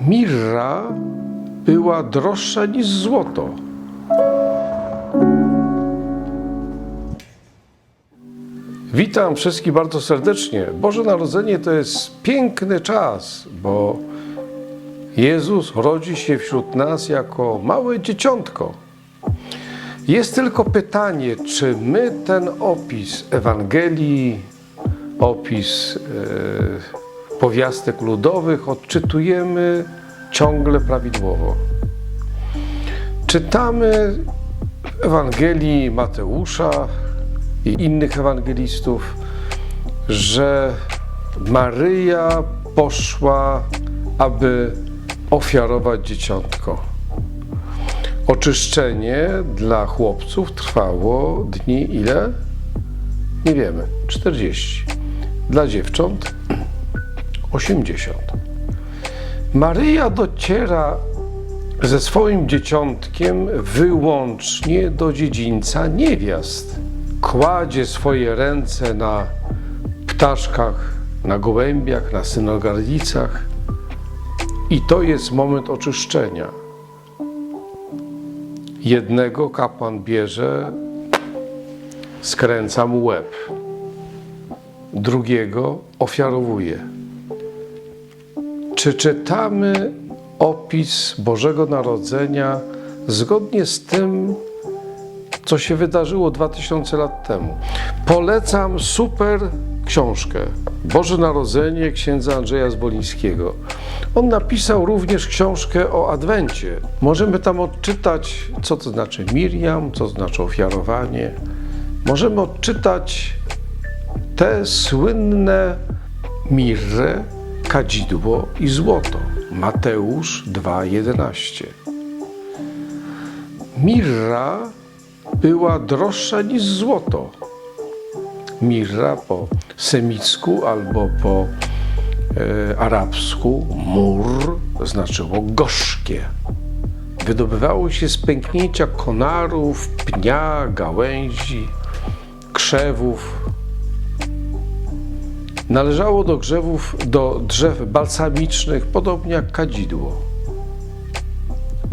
Mirra była droższa niż złoto. Witam wszystkich bardzo serdecznie. Boże Narodzenie to jest piękny czas, bo Jezus rodzi się wśród nas jako małe dzieciątko. Jest tylko pytanie, czy my ten opis Ewangelii, opis e, powiastek ludowych odczytujemy ciągle prawidłowo. Czytamy w Ewangelii Mateusza i innych ewangelistów, że Maryja poszła, aby ofiarować dzieciątko. Oczyszczenie dla chłopców trwało dni ile? Nie wiemy. 40. Dla dziewcząt 80. Maryja dociera ze swoim dzieciątkiem wyłącznie do dziedzińca niewiast. Kładzie swoje ręce na ptaszkach, na gołębiach, na synogardicach i to jest moment oczyszczenia. Jednego kapłan bierze, skręca mu łeb, drugiego ofiarowuje. Czy czytamy opis Bożego Narodzenia zgodnie z tym, co się wydarzyło 2000 lat temu? Polecam super książkę Boże Narodzenie księdza Andrzeja Zbolińskiego. On napisał również książkę o Adwencie. Możemy tam odczytać, co to znaczy Miriam, co znaczy ofiarowanie. Możemy odczytać te słynne mirrę, kadzidło i złoto. Mateusz 2,11. Mirra była droższa niż złoto. Mirra po semicku albo po e, arabsku mur znaczyło gorzkie. Wydobywało się z pęknięcia konarów, pnia, gałęzi, krzewów. Należało do, grzewów, do drzew balsamicznych, podobnie jak kadzidło.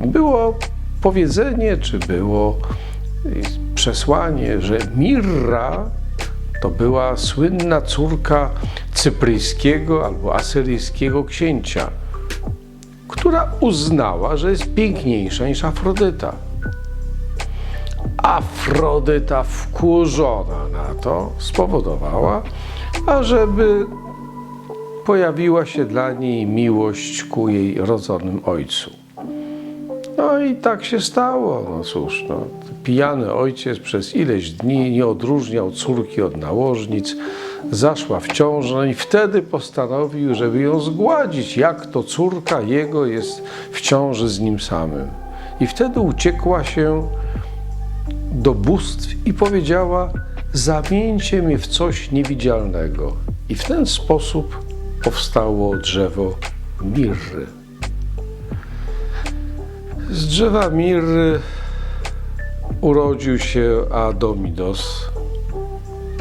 Było powiedzenie, czy było przesłanie, że mirra to była słynna córka cypryjskiego albo asyryjskiego księcia, która uznała, że jest piękniejsza niż Afrodyta. Afrodyta wkurzona na to spowodowała, ażeby pojawiła się dla niej miłość ku jej rodzonym ojcu. No i tak się stało. No cóż, no, pijany ojciec przez ileś dni nie odróżniał córki od nałożnic, zaszła w ciążę i wtedy postanowił, żeby ją zgładzić, jak to córka jego jest w ciąży z nim samym. I wtedy uciekła się do bóstw i powiedziała: Zamieńcie mnie w coś niewidzialnego. I w ten sposób powstało drzewo mirry. Z drzewa mirry urodził się Adomidos,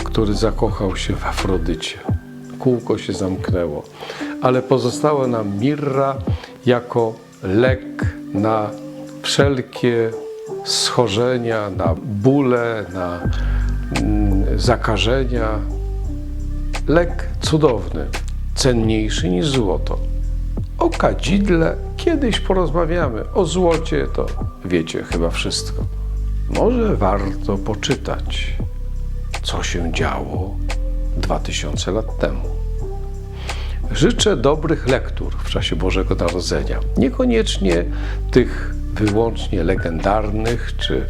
który zakochał się w Afrodycie. Kółko się zamknęło, ale pozostała nam mirra jako lek na wszelkie schorzenia, na bóle, na zakażenia. Lek cudowny, cenniejszy niż złoto. O kadzidle kiedyś porozmawiamy. O złocie to wiecie chyba wszystko. Może warto poczytać, co się działo 2000 lat temu. Życzę dobrych lektur w czasie Bożego Narodzenia. Niekoniecznie tych wyłącznie legendarnych czy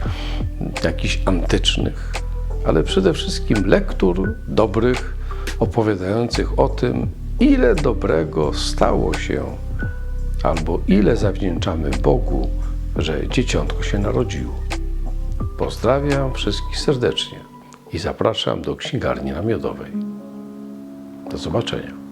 jakichś antycznych, ale przede wszystkim lektur dobrych, opowiadających o tym, ile dobrego stało się, albo ile zawdzięczamy Bogu, że dzieciątko się narodziło. Pozdrawiam wszystkich serdecznie i zapraszam do księgarni namiotowej. Do zobaczenia.